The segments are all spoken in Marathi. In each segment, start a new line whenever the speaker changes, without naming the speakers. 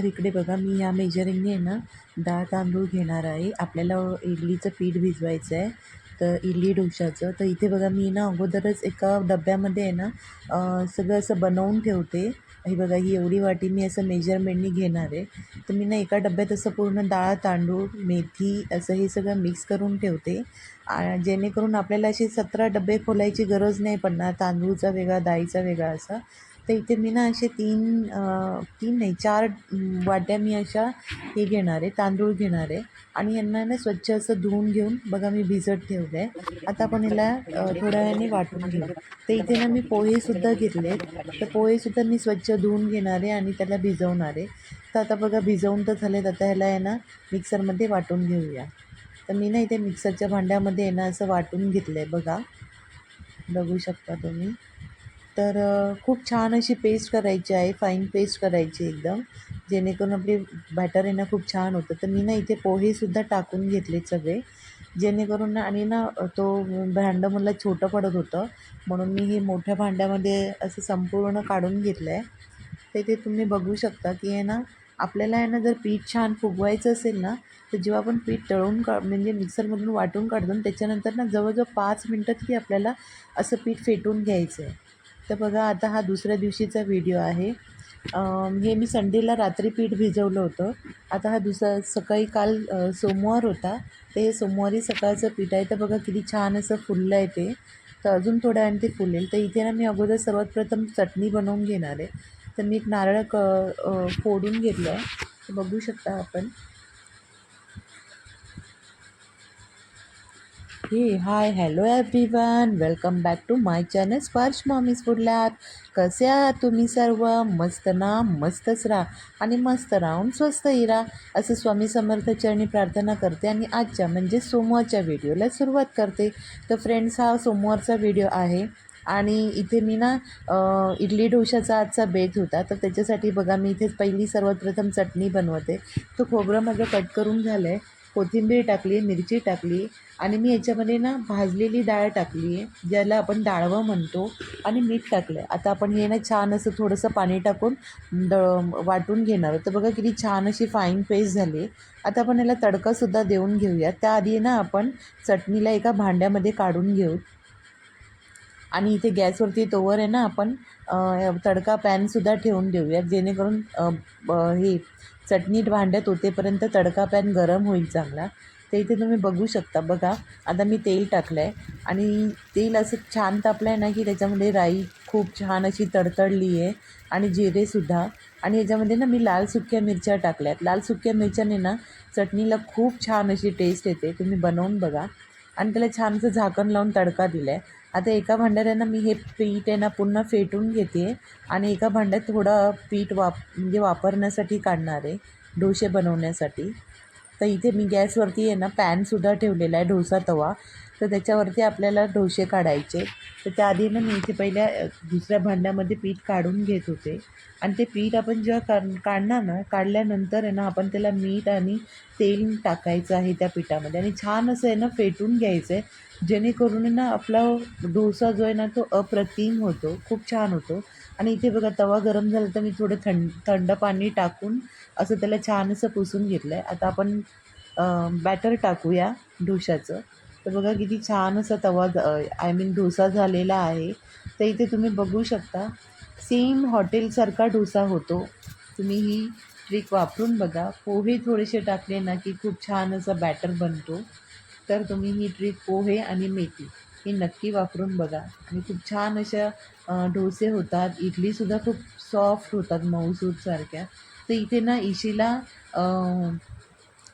तर इकडे बघा मी या मेजरिंगने आहे ना डाळ तांदूळ घेणार आहे. आपल्याला इडलीचं पीठ भिजवायचं आहे. तर इडली डोशाचं. तर इथे बघा मी ना अगोदरच एका डब्यामध्ये आहे ना सगळं असं बनवून ठेवते. हे बघा ही एवढी वाटी मी असं मेजरमेंटनी घेणार आहे. तर मी ना एका डब्यात असं पूर्ण डाळ तांदूळ मेथी असं हे सगळं मिक्स करून ठेवते. जेणेकरून आपल्याला असे सतरा डबे खोलायची गरज नाही पडणार. तांदूळचा वेगळा डाळीचा वेगळा असा. तर इथे मी ना असे तीन तीन नाही चार वाट्या मी अशा हे घेणार आहे तांदूळ घेणार आहे. आणि यांना ना स्वच्छ असं धुवून घेऊन बघा मी भिजत ठेवलं आहे आता आपण याला थोड्या वेळाने वाटून घेऊ. तर इथे ना मी पोहेसुद्धा घेतले तर पोहेसुद्धा मी स्वच्छ धुवून घेणार आहे आणि त्याला भिजवणार आहे. तर आता बघा भिजवून तर झालेत. आता ह्याला आहे ना मिक्सरमध्ये वाटून घेऊया. तर मी ना इथे मिक्सरच्या भांड्यामध्ये आहे ना असं वाटून घेतलं आहे बघा. बघू शकता तुम्ही. तर खूप छान अशी पेस्ट करायची आहे फाईन पेस्ट करायची एकदम. जेणेकरून आपली बॅटर आहे ना खूप छान होतं. तर मी ना इथे पोहेसुद्धा टाकून घेतले सगळे. जेणेकरून ना आणि ना तो भांडं मला छोटं पडत होतं. म्हणून मी हे मोठ्या भांड्यामध्ये असं संपूर्ण काढून घेतलं आहे तर ते तुम्ही बघू शकता की आहे ना आपल्याला आहे ना जर पीठ छान फुगवायचं असेल ना तर जेव्हा आपण पीठ तळून का म्हणजे मिक्सरमधून वाटून काढतो ना त्याच्यानंतर ना जवळजवळ पाच मिनटं तरी आपल्याला असं पीठ फेटून घ्यायचं आहे तर बघा आता हा दुसऱ्या दिवशीचा व्हिडिओ आहे. हे मी संडेला रात्री पीठ भिजवलं होतं. आता हा दुसरा सकाळी काल सोमवार होता. ते हे सोमवारी सकाळचं पीठ आहे. तर बघा किती छान असं फुललं आहे ते. तर अजून थोड्या वेळाने ते फुलेल. तर इथे ना मी अगोदर सर्वात प्रथम चटणी बनवून घेणार आहे. तर मी एक नारळ क फोडून घेतलं आहे. बघू शकता आपण. हे hi hello everyone welcome back to my channel Sparsh mommy's food lab कसे आहात तुम्ही सर्व? मस्त ना? मस्तच राहा. आणि मस्त राहून स्वस्तही राहा. असं स्वामी समर्थ चरणी प्रार्थना करते आणि आजच्या म्हणजे सोमवारच्या व्हिडिओला सुरुवात करते. तर फ्रेंड्स हा सोमवारचा व्हिडिओ आहे. आणि इथे मी ना इडली डोशाचा आजचा बेत होता. तर त्याच्यासाठी बघा मी इथे पहिली सर्वात प्रथम चटणी बनवते. तो खोबरं माझं कट करून झालं आहे कोथिंबीर टाकली मिरची टाकली आणि मी याच्यामध्ये ना भाजलेली डाळ टाकली आहे ज्याला आपण डाळवं म्हणतो आणि मीठ टाकलं आहे आता आपण हे ना छान असं थोडंसं पाणी टाकून द वाटून घेणार आहोत. तर बघा किती छान अशी फाईन पेस्ट झाली. आता आपण याला तडकासुद्धा देऊन घेऊया. त्याआधी ना आपण चटणीला एका भांड्यामध्ये काढून घेऊ. आणि इथे गॅसवरती तोवर आहे ना आपण तडका पॅनसुद्धा ठेवून देऊयात जेणेकरून ब- हे चटणी भांड्यात होतेपर्यंत तडका पॅन गरम होईल चांगला. ते इथे तुम्ही बघू शकता. बघा आता मी तेल टाकलं आहे आणि तेल असं छान तापलं आहे ना की त्याच्यामध्ये राई खूप छान अशी तडतडली आहे आणि जिरेसुद्धा आणि याच्यामध्ये ना मी लाल सुक्या मिरच्या टाकल्या आहेत लाल सुक्या मिरच्याने ना चटणीला खूप छान अशी टेस्ट येते. तुम्ही बनवून बघा. आणि त्याला छान असं झाकण लावून तडका दिला आहे आता एका भांड्यात आहे ना मी हे पीठ आहे ना पुन्हा फेटून घेते आणि एका भांड्यात थोडं पीठ वाप म्हणजे वापरण्यासाठी काढणार आहे. डोसे बनवण्यासाठी. तर इथे मी गॅसवरती आहे ना पॅनसुद्धा ठेवलेला आहे डोसा तवा. तर त्याच्यावरती आपल्याला डोसे काढायचे. तर त्याआधी ना मी इथे पहिल्या दुसऱ्या भांड्यामध्ये पीठ काढून घेत होते. आणि ते पीठ आपण जेव्हा काढ काढणार ना काढल्यानंतर आहे ना आपण त्याला मीठ आणि तेल टाकायचं आहे त्या पिठामध्ये. आणि छान असं आहे ना फेटून घ्यायचं आहे जेणेकरून ना आपला डोसा जो आहे ना तो अप्रतिम होतो. खूप छान होतो. आणि इथे बघा तवा गरम झाला तर मी थोडं थंड थंड पाणी टाकून असं त्याला छान असं पुसून घेतलं आहे आता आपण बॅटर टाकूया डोशाचं तर बघा किती छान असा तवा आय मीन डोसा झालेला आहे. तर इथे तुम्ही बघू शकता सेम हॉटेलसारखा डोसा होतो. तुम्ही ही ट्रिक वापरून बघा. पोहे थोडेसे टाकले ना की खूप छान असा बॅटर बनतो. तर तुम्ही ही ट्रिक पोहे आणि मेथी. हे नक्की वापरून बघा. आणि खूप छान अशा डोसे होतात. इडलीसुद्धा खूप सॉफ्ट होतात मऊसूदसारख्या तर इथे ना इशीला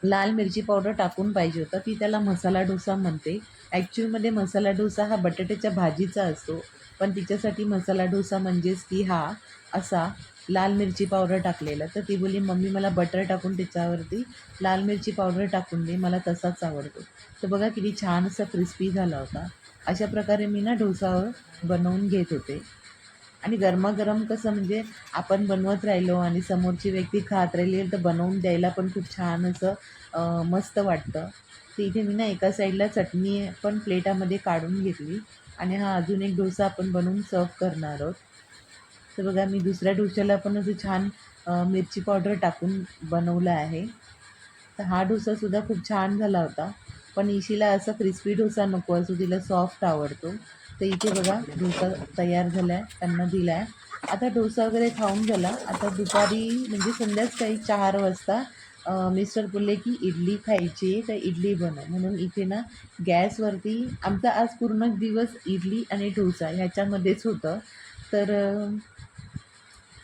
लाल मिरची पावडर टाकून पाहिजे होता. ती त्याला मसाला डोसा म्हणते. ॲक्च्युअलमध्ये मसाला डोसा हा बटाट्याच्या भाजीचा असतो. पण तिच्यासाठी मसाला डोसा म्हणजेच की हा असा लाल मिरची पावडर टाकलेला. तर ती बोली मम्मी मला बटर टाकून त्याच्यावरती लाल मिरची पावडर टाकून दे. मला तसाच आवडतो. तर बघा किती छान असा क्रिस्पी झाला होता. अशा प्रकारे मी ना डोसा बनवून घेत होते. आणि गरमागरम कसं म्हणजे आपण बनवत राहिलो आणि समोरची व्यक्ती खात राहिली तर बनवून द्यायला पण खूप छान असं मस्त वाटतं. तर इथे मी ना एका साईडला चटणी पण प्लेटामध्ये काढून घेतली आणि हा अजून एक डोसा आपण बनवून सर्व करणार आहोत. तर बघा मी दुसऱ्या डोश्याला पण असं छान मिरची पावडर टाकून बनवलं आहे. तर हा डोसासुद्धा खूप छान झाला होता. पण इशीला असं क्रिस्पी डोसा नको असो तिला सॉफ्ट आवडतो. तर इथे बघा डोसा तयार झाला आहे त्यांना दिला आहे आता डोसा वगैरे खाऊन झाला. आता दुपारी म्हणजे संध्याकाळी चार वाजता मिस्टर बोलले की इडली खायची आहे तर इडली बनव. म्हणून इथे ना गॅसवरती आमचा आज पूर्ण दिवस इडली आणि डोसा ह्याच्यामध्येच होतं. तर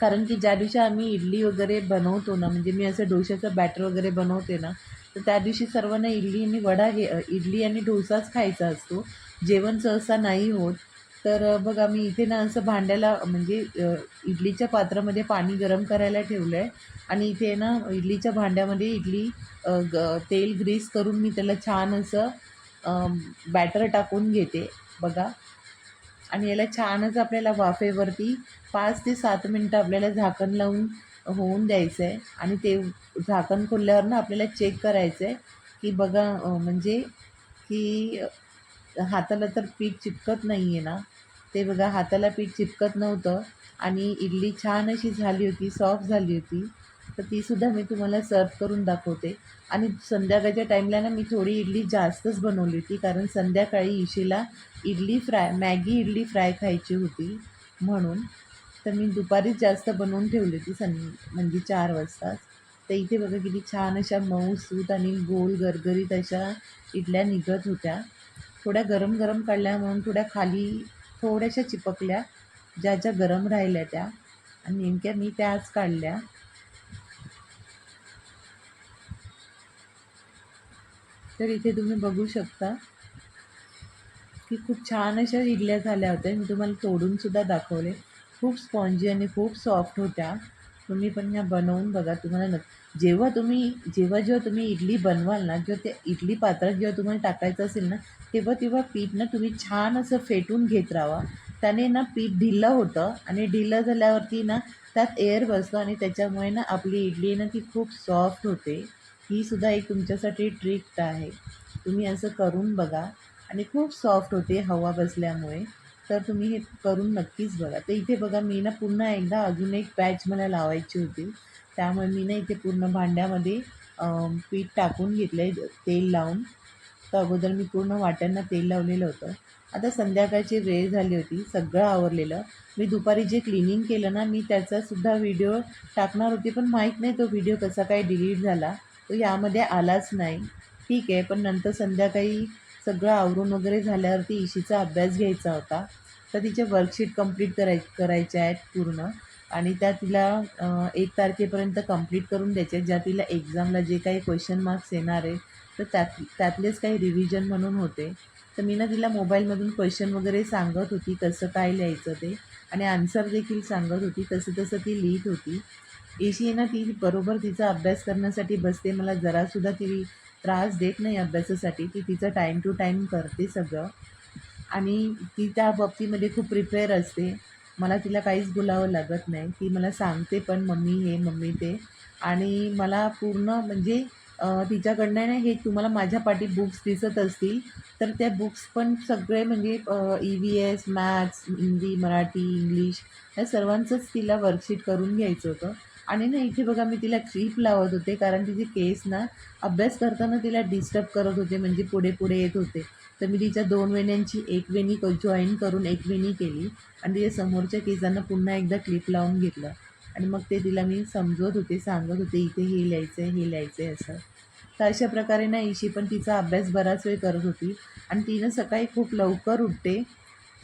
कारण की ज्या दिवशी आम्ही इडली वगैरे बनवतो ना म्हणजे मी असं डोश्याचं बॅटर वगैरे बनवते ना तर त्या दिवशी सर्वांना इडली आणि वडा घे इडली आणि डोसाच खायचा असतो. जेवण सहसा नाही होत. तर बघा मी इथे ना असं भांड्याला म्हणजे इडलीच्या पात्रामध्ये पाणी गरम करायला ठेवलं आहे आणि इथे ना इडलीच्या भांड्यामध्ये इडली ग तेल ग्रीस करून मी त्याला छान असं बॅटर टाकून घेते बघा. आणि याला छानच आपल्याला वाफेवरती पाच ते सात मिनटं आपल्याला झाकण लावून होऊन द्यायचं आहे आणि ते झाकण खोलल्यावर ना आपल्याला चेक करायचं आहे की बघा म्हणजे की हाताला तर पीठ चिपकत नाही आहे ना. ते बघा हाताला पीठ चिपकत नव्हतं आणि इडली छान अशी झाली होती सॉफ्ट झाली होती. तर तीसुद्धा मी तुम्हाला सर्व करून दाखवते. आणि संध्याकाळच्या टाईमला ना मी थोडी इडली जास्तच बनवली होती कारण संध्याकाळी इशीला idli fry Maggi idli fry खायची होती म्हणून. तर मी दुपारीच जास्त बनवून ठेवली होती सं म्हणजे चार वाजताच तर इथे बघा किती छान अशा मऊ सूत आणि गोल गरगरीत अशा इडल्या निघत होत्या. थोड्या गरम गरम काढल्या म्हणून थोड्या खाली थोड्याशा चिपकल्या ज्या ज्या गरम राहिल्या त्या. आणि नेमक्या मी त्याच काढल्या. तर इथे तुम्ही बघू शकता की खूप छान अशा इडल्या झाल्या होत्या. मी तुम्हाला तोडूनसुद्धा दाखवले. खूप स्पॉन्जी आणि खूप सॉफ्ट होत्या. तुम्ही पण ह्या बनवून बघा तुम्हाला नक्की जेव्हा तुम्ही जेव्हा जेव्हा तुम्ही इडली बनवाल ना जेव्हा ते इडली पात्रात जेव्हा तुम्हाला टाकायचं असेल ना तेव्हा तेव्हा पीठ ना तुम्ही छान असं फेटून घेत राहा. त्याने ना पीठ ढिलं होतं आणि ढिलं झाल्यावरती ना त्यात एअर बसतो आणि त्याच्यामुळे ना आपली इडली ना ती खूप सॉफ्ट होते. ही सुद्धा एक तुमच्यासाठी ट्रिक आहे. तुम्ही असं करून बघा आणि खूप सॉफ्ट होते हवा बसल्यामुळे. तर तुम्ही हे करून नक्कीच बघा. तर इथे बघा मी ना पुन्हा एकदा अजून एक पॅच मला लावायची होती. त्यामुळे मी ना इथे पूर्ण भांड्यामध्ये पीठ टाकून घेतलं आहे तेल लावून. तर अगोदर मी पूर्ण वाट्यांना तेल लावलेलं होतं. आता संध्याकाळची वेळ झाली होती सगळं आवरलेलं. मी दुपारी जे क्लिनिंग केलं ना मी त्याचासुद्धा व्हिडिओ टाकणार होती पण माहीत नाही तो व्हिडिओ कसा काय डिलीट झाला. तो यामध्ये आलाच नाही. ठीक आहे पण नंतर संध्याकाळी सगळं आवरून वगैरे झाल्यावरती इशीचा अभ्यास घ्यायचा होता. तर तिचे वर्कशीट कंप्लीट कराय करायच्या आहेत पूर्ण. आणि त्या तिला एक तारखेपर्यंत कंप्लीट करून द्यायच्या आहेत. ज्या तिला एक्झामला जे काही क्वेश्चन मार्क्स येणार आहे तर त्यात त्यातलेच काही रिव्हिजन म्हणून होते. तर मी ना तिला मोबाईलमधून क्वेश्चन वगैरे सांगत होती कसं काय लिहायचं ते. आणि आन्सर देखील सांगत होती तसं तसं ती लिहित होती. एशी ना ती बरोबर तिचा अभ्यास करण्यासाठी बसते. मला जरासुद्धा ती त्रास देत नाही अभ्यासासाठी ती तिचं टाईम टू टाईम करते सगळं. आणि ती त्या बाबतीमध्ये खूप प्रिपेअर असते. मला तिला काहीच बोलावं लागत नाही. ती मला सांगते पण मम्मी हे मम्मी ते. आणि मला पूर्ण म्हणजे तिच्याकडनं ना हे तुम्हाला माझ्या पाठी बुक्स दिसत असतील तर त्या बुक्स पण सगळे म्हणजे E V S maths Hindi Marathi English या सर्वांचंच तिला वर्कशीट करून घ्यायचं होतं. आणि ना इथे बघा मी तिला क्लिप लावत होते कारण तिचे केस ना अभ्यास करताना तिला डिस्टर्ब करत होते म्हणजे पुढे पुढे येत होते. तर मी तिच्या दोन वेण्यांची एक वेणी जॉईन करून एक वेणी केली आणि तिच्या समोरच्या केसांना पुन्हा एकदा क्लिप लावून घेतलं. आणि मग ते तिला मी समजवत होते सांगत होते इथे हे लिहायचं आहे हे लिहायचं आहे असं. तर अशा प्रकारे ना इशी पण तिचा अभ्यास बराच वेळ करत होती. आणि तिनं सकाळी खूप लवकर उठते.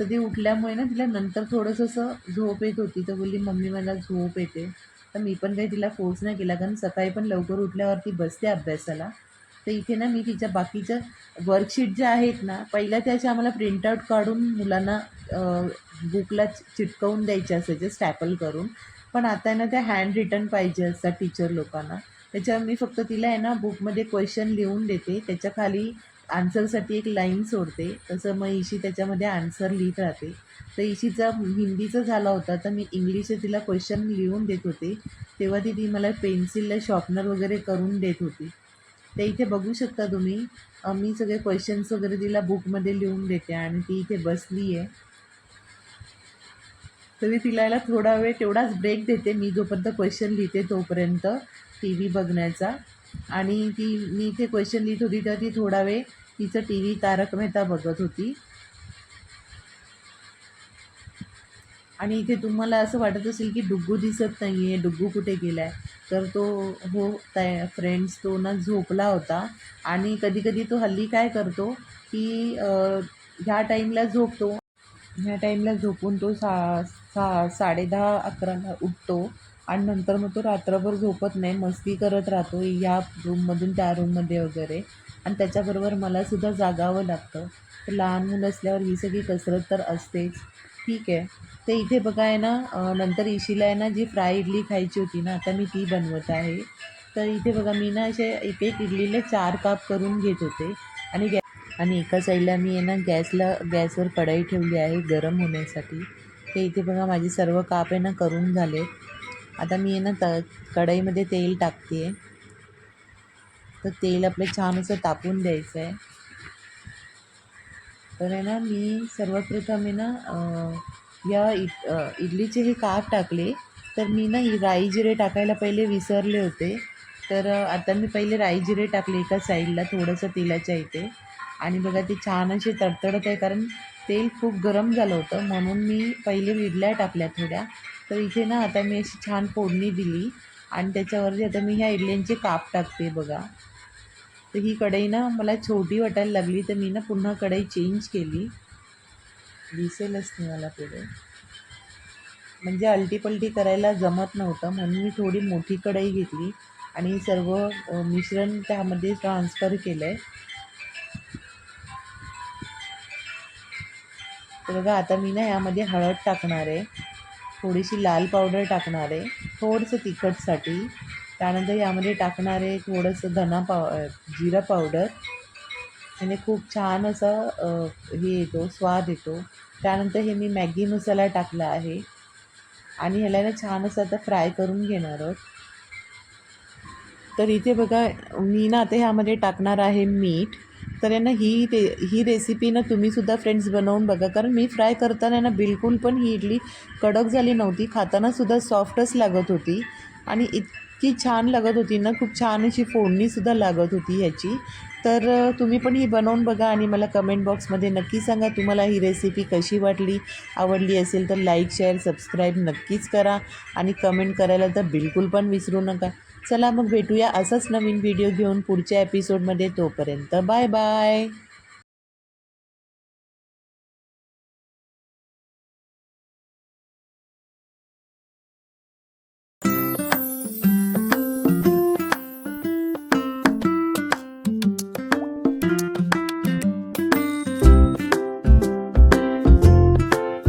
तर ती उठल्यामुळे ना तिला नंतर थोडंसं असं झोप येत होती. तर बोलली मम्मी मला झोप येते. तर मी पण काही तिला फोर्स नाही केला. कारण सकाळी पण लवकर उठल्यावरती बसते अभ्यासाला. तर इथे ना मी तिच्या बाकीच्या वर्कशीट ज्या आहेत ना पहिल्या त्याच्या आम्हाला प्रिंटआउट काढून मुलांना बुकला चिटकवून द्यायचे असायचे स्टॅपल करून. पण आता आहे ना त्या हँड रिटर्न पाहिजे असतात टीचर लोकांना. त्याच्यावर मी फक्त तिला आहे ना बुकमध्ये क्वेश्चन लिहून देते. त्याच्याखाली आन्सरसाठी एक लाईन सोडते. तसं मग इशी त्याच्यामध्ये आन्सर लिहित राहते. तर इशीचा हिंदीचं झाला होता तर मी इंग्लिशचं तिला क्वेश्चन लिहून देत होते. तेव्हा ती ती मला पेन्सिलला शॉर्पनर वगैरे करून देत होती. तर इथे बघू शकता तुम्ही मी सगळे क्वेश्चन्स वगैरे तिला बुकमध्ये लिहून देते आणि ती इथे बसली आहे. तर मी तिला थोडा वेळ तेवढाच ब्रेक देते. मी जोपर्यंत क्वेश्चन लिहिते तोपर्यंत टी व्ही बघण्याचा. आणि ती मी इथे क्वेश्चन लिहित होती तर ती थोडा वेळ तिचं टी व्ही तारक मेहता बघत होती. आणि इथे तुम्हाला असं वाटत असेल की डुग्गू दिसत नाही आहे डुग्गू कुठे गेला आहे तर तो हो त्या फ्रेंड्स तो ना झोपला होता. आणि कधीकधी तो हल्ली काय करतो की ह्या टाईमला झोपतो. ह्या टाईमला झोपून तो सा सा साडेदहा अकराला उठतो. आणि नंतर मग तो रात्रभर झोपत नाही मस्ती करत राहतो या रूममधून त्या रूममध्ये वगैरे. आणि त्याच्याबरोबर मलासुद्धा जागावं लागतं. तर लहान मुलं असल्यावर ही सगळी कसरत तर असतेच. ठीक आहे. ते इथे बघा आहे ना नंतर इशीला आहे ना जी फ्राय इडली खायची होती ना आता मी ती बनवत आहे. तर इथे बघा मी ना असे एक एक इडलीला चार काप करून घेत होते. आणि गॅ आणि एका साईडला मी आहे ना गॅसला गॅसवर कढई ठेवली आहे गरम होण्यासाठी. ते इथे बघा माझे सर्व काप आहे ना करून झाले. आता मी आहे ना त कढईमध्ये तेल टाकते. आहे तर तेल आपलं छान असं तापून द्यायचं आहे तर आहे ना मी सर्वप्रथम आहे ना या इड इडलीचे हे काप टाकले. तर मी ना राई जिरे टाकायला पहिले विसरले होते. तर आता मी पहिले राई जिरे टाकले एका साईडला थोडंसं तेलाच्या इथे. आणि बघा ते छान असे तडतडत आहे कारण तेल खूप गरम झालं होतं. म्हणून मी पहिले इडल्या टाकल्या थोड्या. तर इथे ना आता मी अशी छान फोडणी दिली आणि त्याच्यावरती आता मी ह्या इडल्यांचे काप टाकते बघा. तर ही कढई ना मला छोटी वाटायला लागली तर मी ना पुन्हा कढई चेंज केली. दिसेलच नाही मला पुढे. म्हणजे अलटीपलटी करायला जमत नव्हतं म्हणून मी थोडी मोठी कढई घेतली आणि सर्व मिश्रण त्यामध्ये ट्रान्सफर केलं आहे तर बघा आता मी ना यामध्ये हळद टाकणार आहे. थोडीशी लाल पावडर टाकणार आहे थोडंसं तिखटसाठी. त्यानंतर यामध्ये टाकणार आहे थोडंसं धना पाव जिरा पावडर. आणि खूप छान असं हे येतो स्वाद येतो. त्यानंतर हे मी मॅगी मसाला टाकला आहे. आणि ह्याला ना छान असं आता फ्राय करून घेणार आहोत. तर इथे बघा मी ना आता ह्यामध्ये टाकणार आहे मीठ. तर यांना ना ही रे ही रेसिपी ना तुम्हीसुद्धा फ्रेंड्स बनवून बघा. कारण मी फ्राय करताना ना बिलकुल पण ही इडली कडक झाली नव्हती. खातानासुद्धा सॉफ्टच लागत होती. आणि इतकी छान लागत होती ना खूप छान अशी फोडणीसुद्धा लागत होती ह्याची. तर तुम्ही पण ही बनवून बघा आणि मला कमेंट बॉक्समध्ये नक्की सांगा तुम्हाला ही रेसिपी कशी वाटली. आवडली असेल तर लाईक शेअर सबस्क्राईब नक्कीच करा. आणि कमेंट करायला तर बिलकुल पण विसरू नका. चला मग भेटूया असाच नवीन व्हिडिओ घेऊन पुढच्या एपिसोडमध्ये तोपर्यंत बाय बाय.